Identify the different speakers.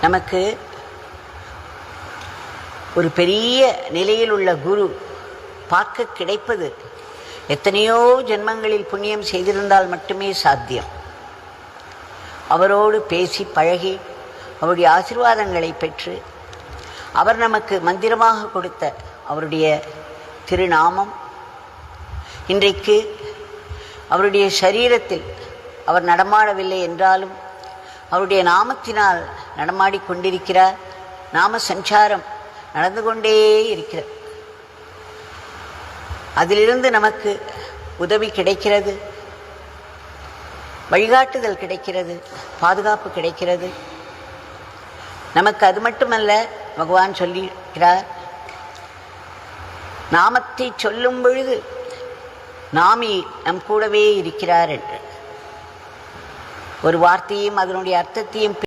Speaker 1: நமக்கு ஒரு பெரிய நிலையில் உள்ள குரு பார்க்க கிடைப்பது. எத்தனையோ ஜென்மங்களில் புண்ணியம் செய்திருந்தால் மட்டுமே சாத்தியம். அவரோடு பேசி பழகி அவருடைய ஆசிர்வாதங்களை பெற்று அவர் நமக்கு மந்திரமாக கொடுத்த அவருடைய திருநாமம் இன்றைக்கு அவருடைய சரீரத்தில் அவர் நடமாடவில்லை என்றாலும் அவருடைய நாமத்தினால் நடமாடி கொண்டிருக்கிறார். நாம சஞ்சாரம் நடந்து கொண்டே இருக்கிறது. அதிலிருந்து நமக்கு உதவி கிடைக்கிறது. வழிகாட்டுதல் கிடைக்கிறது. பாதுகாப்பு கிடைக்கிறது. நமக்கு அது மட்டுமல்ல பகவான் சொல்லியிருக்கிறார் நாமத்தை சொல்லும் பொழுது நாமி நம் கூடவே இருக்கிறார் என்று. ஒரு வார்த்தையும் அதனுடைய அர்த்தத்தையும்